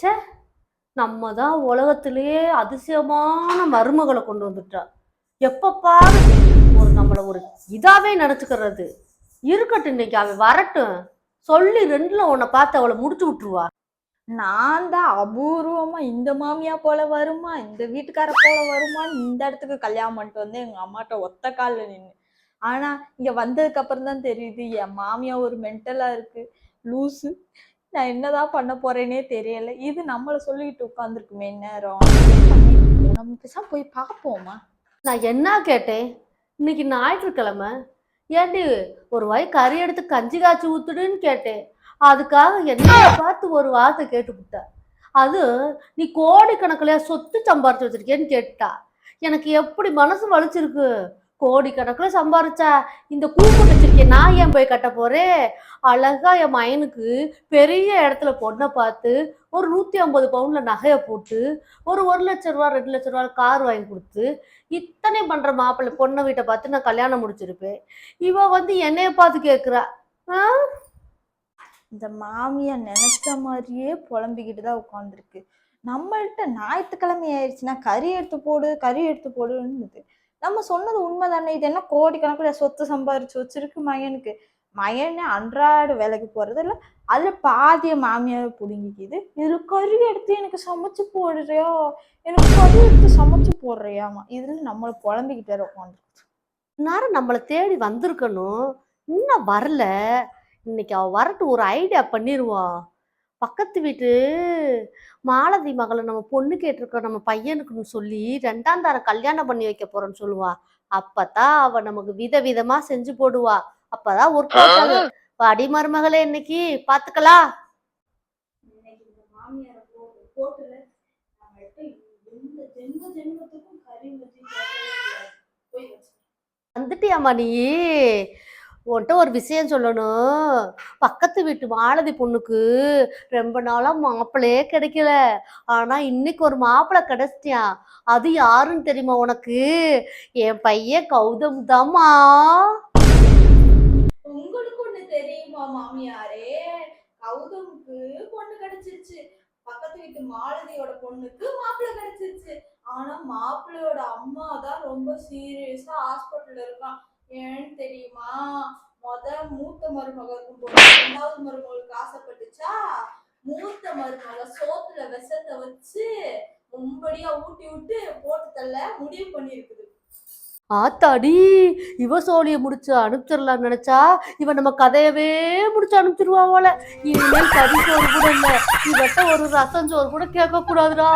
ச்சே நம்ம தான் உலகத்திலேயே அதிசயமான மருமகளை கொண்டு வந்துட்டா. எப்பப்பா ஒரு நம்மள ஒரு இதாவே நினச்சிக்கிறது இருக்கட்டும் இன்னைக்கு அவள் வரட்டும். சொல்லி ரெண்டுல உன்னை பார்த்து அவளை முடிச்சு விட்டுருவா. நான் தான் அபூர்வமா இந்த மாமியா போல வருமா இந்த வீட்டுக்கார போல வருமான்னு இந்த இடத்துக்கு கல்யாணம் பண்ணிட்டு வந்து எங்க அம்மாட்ட ஒத்த காலில் நின்று ஆனா இங்க வந்ததுக்கு அப்புறம் தான் தெரியுது என் மாமியா ஒரு மென்டலா இருக்கு லூசு. நான் என்னதான் பண்ண போறேனே தெரியல. இது நம்மள சொல்லிட்டு உட்காந்துருக்குமே நேரம் நம்ம பேசாம போய் பார்ப்போமா? நான் என்ன கேட்டேன்? இன்னைக்கு ஞாயிற்றுக்கிழமை. ஏண்டி ஒரு வாய் கறி எடுத்து கஞ்சி காய்ச்சி ஊத்துடுன்னு கேட்டேன். அதுக்காக என்ன பார்த்து ஒரு வார்த்தை கேட்டுவிட்ட அது நீ கோடிக்கணக்கில் சொத்து சம்பாரிச்சு வச்சிருக்கேன்னு கேட்டா எனக்கு எப்படி மனசு வலிச்சிருக்கு? கோடிக்கணக்கில் சம்பாரிச்சா? இந்த கூப்பு வச்சிருக்கேன் நான் ஏன் போய் கட்ட போறேன்? அழகா என் மயனுக்கு பெரிய இடத்துல பொண்ணை பார்த்து ஒரு நூற்றி ஐம்பது பவுன்ல நகையை போட்டு ஒரு ஒரு லட்ச ரூபா ரெண்டு லட்ச ரூபா கார் வாங்கி கொடுத்து இத்தனை பண்ற மாப்பிள்ளை பொண்ணை வீட்டை பார்த்து நான் கல்யாணம் முடிச்சிருப்பேன். இவ வந்து என்னைய பார்த்து கேக்குறா ஆ? இந்த மாமியா நினைச்ச மாதிரியே புலம்பிக்கிட்டு தான் உட்காந்துருக்கு நம்மள்ட்ட ஞாயிற்றுக்கிழமை ஆயிடுச்சுன்னா கறி எடுத்து போடு கறி எடுத்து போடுன்னு நம்ம சொன்னது உண்மை தானே இது என்ன கோடிக்கணக்கில் சொத்து சம்பாரிச்சு வச்சிருக்கு மயனுக்கு? மயனே அன்றாட வேலைக்கு போறது அதில் அதுல பாதிய மாமியார் பிடுங்கிக்குது. இதில் கறி எடுத்து எனக்கு சமைச்சு போடுறியோ? எனக்கு கறி எடுத்து சமைச்சு போடுறியாமா? இதில் நம்மளை புலம்பிக்கிட்டே உட்காந்து நேரம் நம்மளை தேடி வந்திருக்கணும். இன்னும் வரல. இன்னைக்கு அவள் வரட்டு ஒரு ஐடியா பண்ணிடுவான் பக்கத்து வீட்டு மாலதி மகளை நம்ம பொண்ணு கேட்டிருக்கோம் நம்ம பையனுக்குன்னு சொல்லி ரெண்டாம் தரம் கல்யாணம் பண்ணி வைக்க போறோம்னு சொல்லுவா. அப்பதான் அவ நமக்கு விதவிதமா செஞ்சு போடுவா. அப்பதான் ஒர்க் அவுட் அடி மருமகளே இன்னைக்கு பாத்துக்கலாம். வந்துட்டியாம்மா நீ? உன்கிட்ட ஒரு விஷயம் சொல்லணும். பக்கத்து வீட்டு மாலதி பொண்ணுக்கு ரொம்ப நாளாக மாப்பிள்ளையே கிடைக்கல. ஆனால் இன்னைக்கு ஒரு மாப்பிள்ளை கிடைச்சிட்டியான் அது யாருன்னு தெரியுமா உனக்கு? என் பையன் கௌதம் தாமா உங்களுக்கு ஒண்ணு தெரியுமா மாமியாரே? கௌதமுக்கு பொண்ணு கிடைச்சிருச்சு. பக்கத்து வீட்டு மாலதியோட பொண்ணுக்கு மாப்பிள்ளை கிடைச்சிருச்சு. ஆனா மாப்பிள்ளையோட அம்மா தான் ரொம்ப சீரியஸா ஹாஸ்பிட்டல்ல இருக்கான். ஏன்னு தெரியுமா? முத மூத்த மருமக இரண்டாவது ரெண்டாவது மருமகளுக்கு ஆசைப்பட்டுச்சா? மூத்த மருமக சோத்துல விஷத்தை வச்சு ரொம்படியா ஊட்டி விட்டு போட்டு தள்ள முடிவு பண்ணிருக்குது ஆத்தாடி இவ சோழிய முடிச்சு அனுப்பிச்சிடலாம்னு நினைச்சா இவ நம்ம கதையவே முடிச்சு அனுப்பிச்சிருவா போல. இனிமேல் கறி சோறு கூட இல்ல. இவட்ட ஒரு ரசம் சோறு கூட கேட்க கூடாதுடா